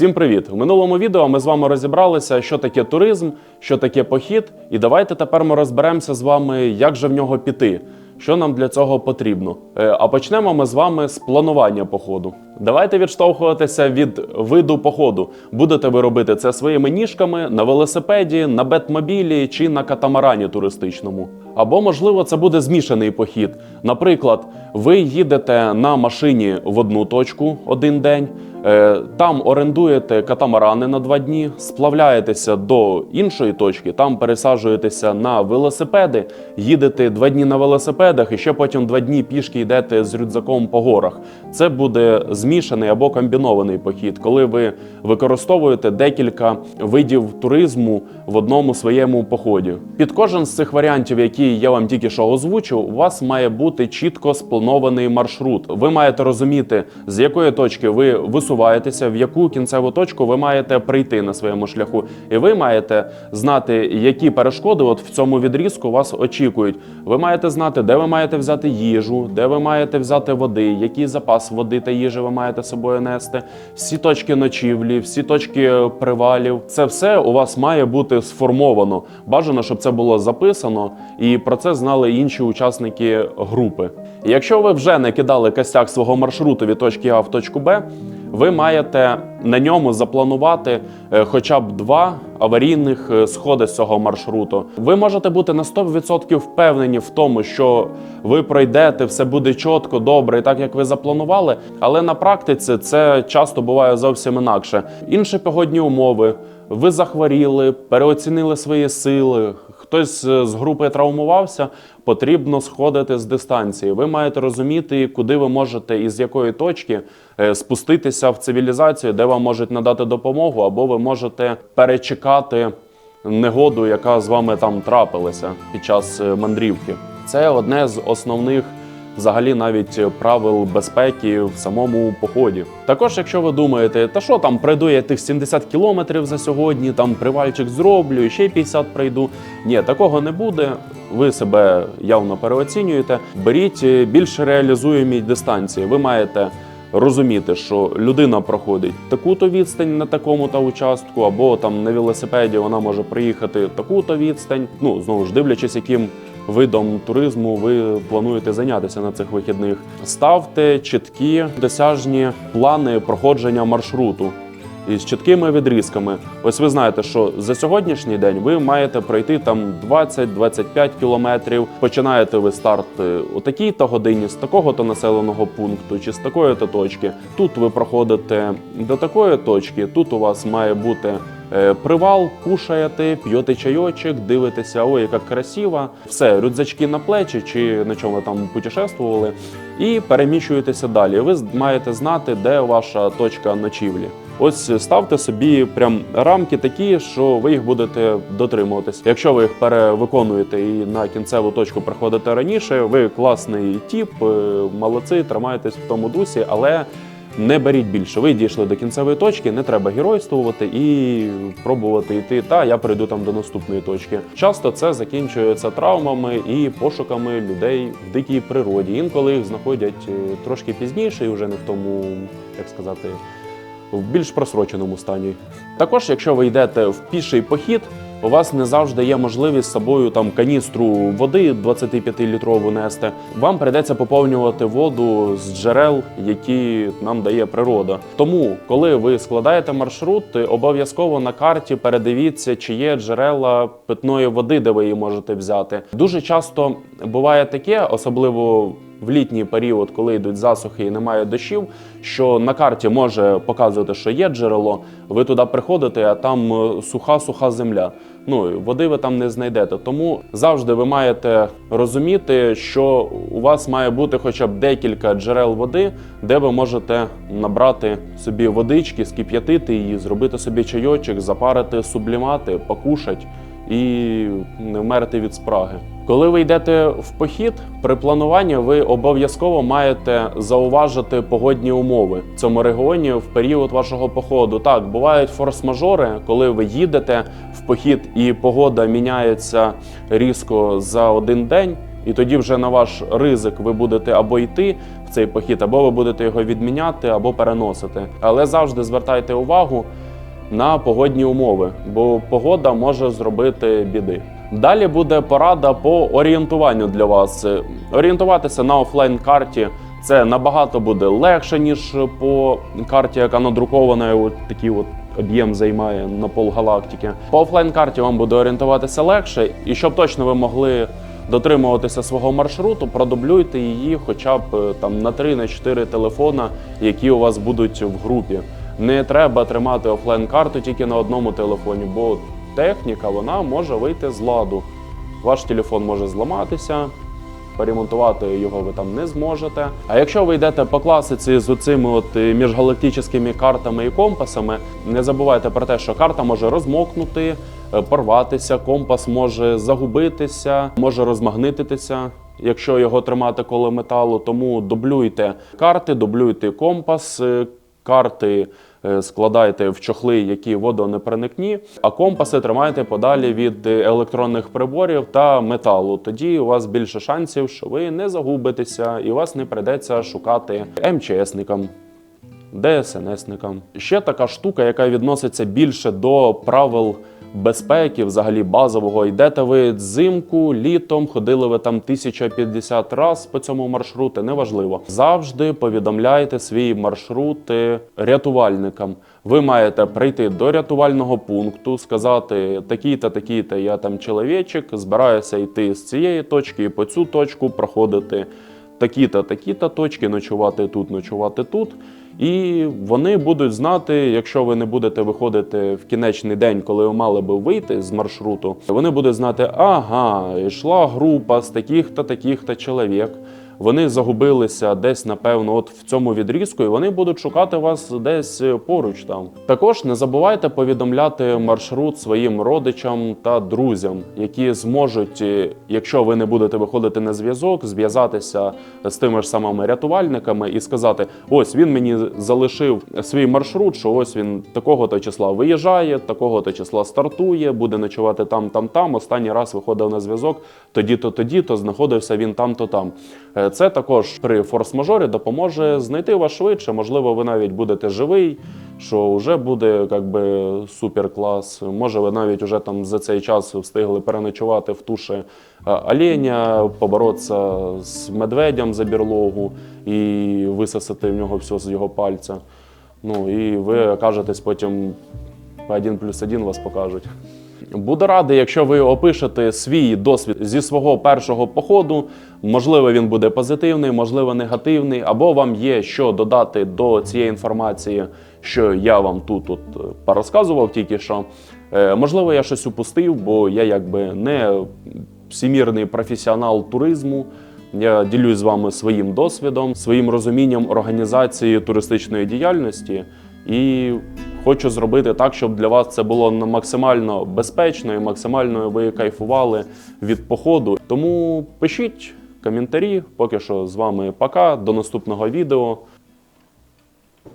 Всім привіт! В минулому відео ми з вами розібралися, що таке туризм, що таке похід, і давайте тепер ми розберемося з вами, як же в нього піти, що нам для цього потрібно. Е, А почнемо ми з вами з планування походу. Давайте відштовхуватися від виду походу. Будете ви робити це своїми ніжками на велосипеді, на бетмобілі чи на катамарані туристичному. Або, можливо, це буде змішаний похід. Наприклад, ви їдете на машині в одну точку один день. Е, Там орендуєте катамарани на два дні, сплавляєтеся до іншої точки, там пересаджуєтеся на велосипеди, їдете два дні на велосипедах і ще потім два дні пішки йдете з рюкзаком по горах. Це буде змішаний або комбінований похід, коли ви використовуєте декілька видів туризму в одному своєму поході. Під кожен з цих варіантів, які я вам тільки що озвучив, у вас має бути чітко спланований маршрут. Ви маєте розуміти, з якої точки ви висуваєтеся, в яку кінцеву точку ви маєте прийти на своєму шляху, і ви маєте знати, які перешкоди от в цьому відрізку вас очікують. Ви маєте знати, де ви маєте взяти їжу, де ви маєте взяти води, який запас води та їжі ви маєте собою нести, всі точки ночівлі, всі точки привалів. Це все у вас має бути сформовано. Бажано, щоб це було записано, і про це знали інші учасники групи. І якщо ви вже не кидали костяк свого маршруту від точки А в точку Б, ви маєте на ньому запланувати е, хоча б два аварійних е, сходи з цього маршруту. Ви можете бути на 100% впевнені в тому, що ви пройдете, все буде чітко, добре, і так як ви запланували. Але на практиці це часто буває зовсім інакше. Інші погодні умови. Ви захворіли, переоцінили свої сили. Хтось е, з групи травмувався, потрібно сходити з дистанції. Ви маєте розуміти, куди ви можете і з якої точки е, спуститися в цивілізацію, де вам можуть надати допомогу, або ви можете перечекати негоду, яка з вами там трапилася під час е, мандрівки. Це одне з основних. Взагалі, навіть правил безпеки в самому поході. Також, якщо ви думаєте, та що там пройду я тих 70 кілометрів за сьогодні, там привальчик зроблю, і ще 50 пройду. Ні, такого не буде. Ви себе явно переоцінюєте. Беріть більш реалізуємі дистанції. Ви маєте розуміти, що людина проходить таку-то відстань на такому-то участку, або там на велосипеді вона може приїхати таку-то відстань. Ну знову ж дивлячись, яким видом туризму ви плануєте зайнятися на цих вихідних. Ставте чіткі досяжні плани проходження маршруту. Із чіткими відрізками. Ось ви знаєте, що за сьогоднішній день ви маєте пройти там 20-25 кілометрів. Починаєте ви старт е, у такій-то годині з такого-то населеного пункту чи з такої-то точки. Тут ви проходите до такої точки. Тут у вас має бути привал, кушаєте, п'єте чайочок, дивитеся, ой, яка красива. Все, рюкзачки на плечі чи на чому там путешествували, і переміщуєтеся далі. Ви маєте знати, де ваша точка ночівлі. Ось ставте собі прям рамки такі, що ви їх будете дотримуватись. Якщо ви їх перевиконуєте і на кінцеву точку приходите раніше, ви класний тіп, е, молодці, тримаєтесь в тому дусі, але не беріть більше. Ви дійшли до кінцевої точки, не треба геройствувати і пробувати йти. Та я прийду там до наступної точки. Часто це закінчується травмами і пошуками людей в дикій природі. Інколи їх знаходять е, трошки пізніше і вже не в тому, як сказати в більш просроченому стані. Також, якщо ви йдете в піший похід, у вас не завжди є можливість з собою там каністру води 25-літрову нести. Вам прийдеться поповнювати воду з джерел, які нам дає природа. Тому, коли ви складаєте маршрут, обов'язково на карті передивіться, чи є джерела питної води, де ви її можете взяти. Дуже часто буває таке, особливо в літній період, коли йдуть засухи і немає дощів, що на карті може показувати, що є джерело. Ви туди приходите, а там е, суха-суха земля. Ну води ви там не знайдете. Тому завжди ви маєте розуміти, що у вас має бути хоча б декілька джерел води, де ви можете набрати собі водички, скип'ятити її, зробити собі чайочок, запарити сублімати, покушати і не вмерти від спраги. Коли ви йдете в похід, при плануванні ви обов'язково маєте зауважити погодні умови в цьому регіоні в період вашого походу. Так, бувають форс-мажори, коли ви їдете в похід і погода міняється різко за один день. І тоді вже на ваш ризик ви будете або йти в цей похід, або ви будете його відміняти, або переносити. Але завжди звертайте увагу на погодні умови, бо погода може зробити біди. Далі буде порада по орієнтуванню для вас. Орієнтуватися на офлайн карті це набагато буде легше, ніж по карті, яка надрукована, от такий от об'єм займає на пол галактики. По офлайн карті вам буде орієнтуватися легше, і щоб точно ви могли дотримуватися свого маршруту, продублюйте її хоча б е, там на 3 на 4 телефона, які у вас будуть в групі. Не треба тримати офлайн карту тільки на одному телефоні, бо техніка вона може вийти з ладу. Ваш телефон може зламатися, поремонтувати його ви там не зможете. А якщо ви йдете по класиці з оцими от е, міжгалактичними картами і компасами, не забувайте про те, що карта може розмокнути, е, порватися, компас може загубитися, може розмагнититися. Якщо його тримати коло металу, тому дублюйте карти, дублюйте компас, е, карти складайте в чохли, які водонепроникні, а компаси тримайте подалі від е, електронних приборів та металу. Тоді у вас більше шансів, що ви не загубитеся і вас не прийдеться шукати МЧСникам. ДСНСникам. Ще така штука, яка відноситься більше до правил безпеки, взагалі базового. Йдете ви взимку, літом, ходили ви там 1050 раз по цьому маршруту, неважливо. Завжди повідомляйте свій маршрут е, рятувальникам. Ви маєте прийти до рятувального пункту, сказати такий-то, такий-то, я там чоловічик, збираюся йти з цієї точки і по цю точку проходити такі-то, такі-то точки, ночувати тут, ночувати тут. І вони будуть знати, якщо ви не будете виходити в кінечний день, коли ви мали би вийти з маршруту, вони будуть знати, ага, йшла група з таких-то, таких-то чоловік. Вони загубилися десь, напевно, от в цьому відрізку, і вони будуть шукати вас десь поруч там. Також не забувайте повідомляти маршрут своїм родичам та друзям, які зможуть, е, якщо ви не будете виходити на зв'язок, зв'язатися з тими ж самими рятувальниками і сказати: ось він мені залишив свій маршрут, що ось він такого-то числа виїжджає, такого-то числа стартує, буде ночувати там, там, там. Останній раз виходив на зв'язок, тоді-то, тоді-то знаходився він там-то там. Це також при форс-мажорі допоможе знайти вас швидше. Можливо, ви навіть будете живий, що вже буде як би супер клас. Може, ви навіть вже там за цей час встигли переночувати в туші е, оленя, поборотися з медведем за бірлогу і висосати в нього все з його пальця. Ну і ви окажетесь потім один плюс один вас покажуть. Буду радий, якщо ви опишете свій досвід зі свого першого походу. Можливо, він буде позитивний, можливо, негативний, або вам є що додати до цієї інформації, що я вам тут от е, порозказував тільки що. Е, Можливо, я щось упустив, бо я якби не всімірний професіонал туризму. Я ділюсь з вами своїм досвідом, своїм розумінням організації туристичної діяльності і хочу зробити так, щоб для вас це було максимально безпечно і максимально ви кайфували від походу. Тому пишіть коментарі. Поки що з вами пока. До наступного відео.